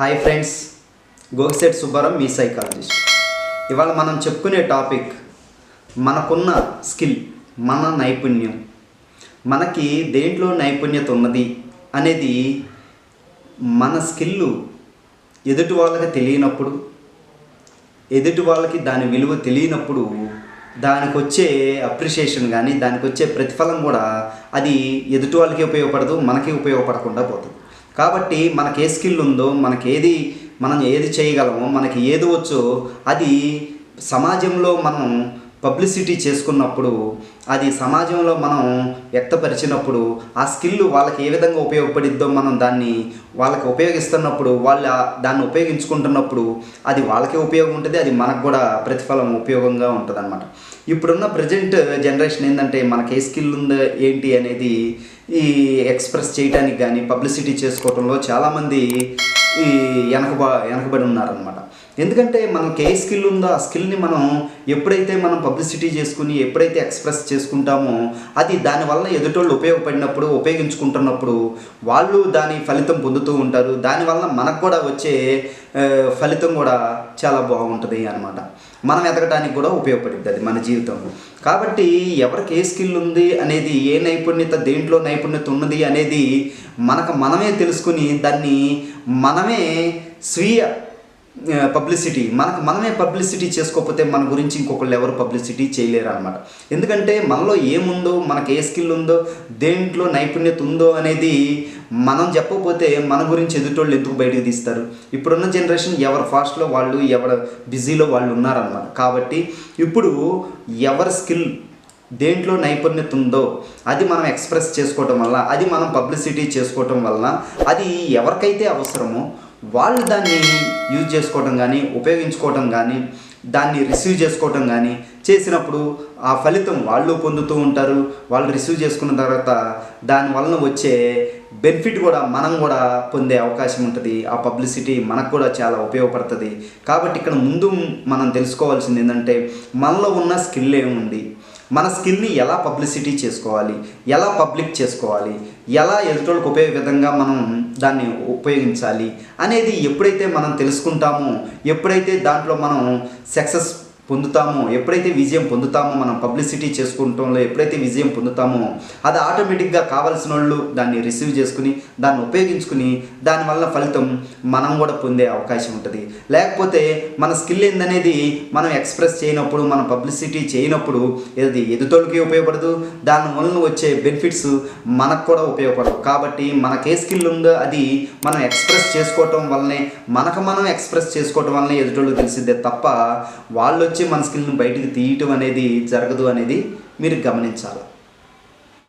Hi friends గోగిసెట్ సుబ్బారావు మీ psychologist. ఇవాళ మనం చెప్పుకునే టాపిక్ మనకున్న స్కిల్ మన నైపుణ్యం. మనకి దేంట్లో నైపుణ్యత ఉన్నది అనేది మన స్కిల్ ఎదుటి వాళ్ళకి తెలియనప్పుడు ఎదుటి వాళ్ళకి దాని విలువ తెలియనప్పుడు దానికి వచ్చే అప్రిషియేషన్ కానీ దానికి వచ్చే ప్రతిఫలం కూడా అది ఎదుటి వాళ్ళకి ఉపయోగపడదు మనకి ఉపయోగపడకుండా పోతుంది. కాబట్టి మనకి ఏ స్కిల్ ఉందో మనకి ఏది మనం ఏది చేయగలమో మనకి ఏది వచ్చో అది సమాజంలో మనం పబ్లిసిటీ చేసుకున్నప్పుడు అది సమాజంలో మనం వ్యక్తపరిచినప్పుడు ఆ స్కిల్ వాళ్ళకి ఏ విధంగా ఉపయోగపడిద్దో మనం దాన్ని వాళ్ళకి ఉపయోగిస్తున్నప్పుడు వాళ్ళు దాన్ని ఉపయోగించుకుంటున్నప్పుడు అది వాళ్ళకే ఉపయోగం ఉంటుంది అది మనకు కూడా ప్రతిఫలం ఉపయోగంగా ఉంటుంది అనమాట ఇప్పుడున్న ప్రజెంట్ జనరేషన్ ఏంటంటే మనకి ఏ స్కిల్ ఉందో ఏంటి అనేది ఈ ఎక్స్ప్రెస్ చేయడానికి కానీ పబ్లిసిటీ చేసుకోవడంలో చాలామంది ఈ వెనకబ వెనకబడి ఉన్నారనమాట ఎందుకంటే మనకి ఏ స్కిల్ ఉందో ఆ స్కిల్ని మనం ఎప్పుడైతే మనం పబ్లిసిటీ చేసుకుని ఎప్పుడైతే ఎక్స్ప్రెస్ చేసుకుంటామో అది దానివల్ల ఎదుటోళ్ళు ఉపయోగపడినప్పుడు ఉపయోగించుకుంటున్నప్పుడు వాళ్ళు దాని ఫలితం పొందుతూ ఉంటారు. దానివల్ల మనకు కూడా వచ్చే ఫలితం కూడా చాలా బాగుంటుంది అనమాట మనం ఎదగడానికి కూడా ఉపయోగపడుతుంది అది మన జీవితంలో కాబట్టి ఎవరికి ఏ స్కిల్ ఉంది అనేది ఏ నైపుణ్యత దేంట్లో నైపుణ్యత ఉన్నది అనేది మనకు మనమే తెలుసుకుని దాన్ని మనమే స్వీయ పబ్లిసిటీ మనకు మనమే పబ్లిసిటీ చేసుకోకపోతే మన గురించి ఇంకొకళ్ళు ఎవరు పబ్లిసిటీ చేయలేరు అనమాట ఎందుకంటే మనలో ఏముందో మనకు ఏ స్కిల్ ఉందో దేంట్లో నైపుణ్యత ఉందో అనేది మనం చెప్పకపోతే మన గురించి ఎదుటోళ్ళు ఎందుకు బయటకు తీస్తారు? ఇప్పుడున్న జనరేషన్ ఎవరు ఫాస్ట్లో వాళ్ళు ఎవరు బిజీలో వాళ్ళు ఉన్నారనమాట కాబట్టి ఇప్పుడు ఎవరి స్కిల్ దేంట్లో నైపుణ్యత ఉందో అది మనం ఎక్స్ప్రెస్ చేసుకోవటం వల్ల అది మనం పబ్లిసిటీ చేసుకోవటం వలన అది ఎవరికైతే అవసరమో వాళ్ళు దాన్ని యూజ్ చేసుకోవటం కానీ ఉపయోగించుకోవటం కానీ దాన్ని రిసీవ్ చేసుకోవటం కానీ చేసినప్పుడు ఆ ఫలితం వాళ్ళు పొందుతూ ఉంటారు వాళ్ళు రిసీవ్ చేసుకున్న తర్వాత దాని వలన వచ్చే బెనిఫిట్ కూడా మనం కూడా పొందే అవకాశం ఉంటుంది. ఆ పబ్లిసిటీ మనకు కూడా చాలా ఉపయోగపడుతుంది. కాబట్టి ఇక్కడ ముందు మనం తెలుసుకోవాల్సింది ఏంటంటే మనలో ఉన్న స్కిల్ ఏముంది? మన స్కిల్ని ఎలా పబ్లిసిటీ చేసుకోవాలి? ఎలా పబ్లిక్ చేసుకోవాలి? ఎలా ఎదుటోళ్ళకి ఉపయోగ విధంగా మనం దాన్ని ఉపయోగించాలి? అనేది ఎప్పుడైతే మనం తెలుసుకుంటామో ఎప్పుడైతే దాంట్లో మనం సక్సెస్ పొందుతామో ఎప్పుడైతే విజయం పొందుతామో మనం పబ్లిసిటీ చేసుకుంటంలో ఎప్పుడైతే విజయం పొందుతామో అది ఆటోమేటిక్గా కావాల్సిన వాళ్ళు దాన్ని రిసీవ్ చేసుకుని దాన్ని ఉపయోగించుకుని దానివల్ల ఫలితం మనం కూడా పొందే అవకాశం ఉంటుంది. లేకపోతే మన స్కిల్ ఏందనేది మనం ఎక్స్ప్రెస్ చేయనప్పుడు మనం పబ్లిసిటీ చేయనప్పుడు ఇది ఎదుటోళ్ళకి ఉపయోగపడదు. దాని వలన వచ్చే బెనిఫిట్స్ మనకు కూడా ఉపయోగపడవు. కాబట్టి మనకే స్కిల్ ఉందో అది మనం ఎక్స్ప్రెస్ చేసుకోవటం వల్లనే మనకు మనం ఎక్స్ప్రెస్ చేసుకోవటం వల్లనే ఎదుటోళ్ళు తెలిసిందే తప్ప వాళ్ళు వచ్చి వచ్చి మన స్కిల్ని బయటికి తీయటం అనేది జరగదు అనేది మీరు గమనించాలి.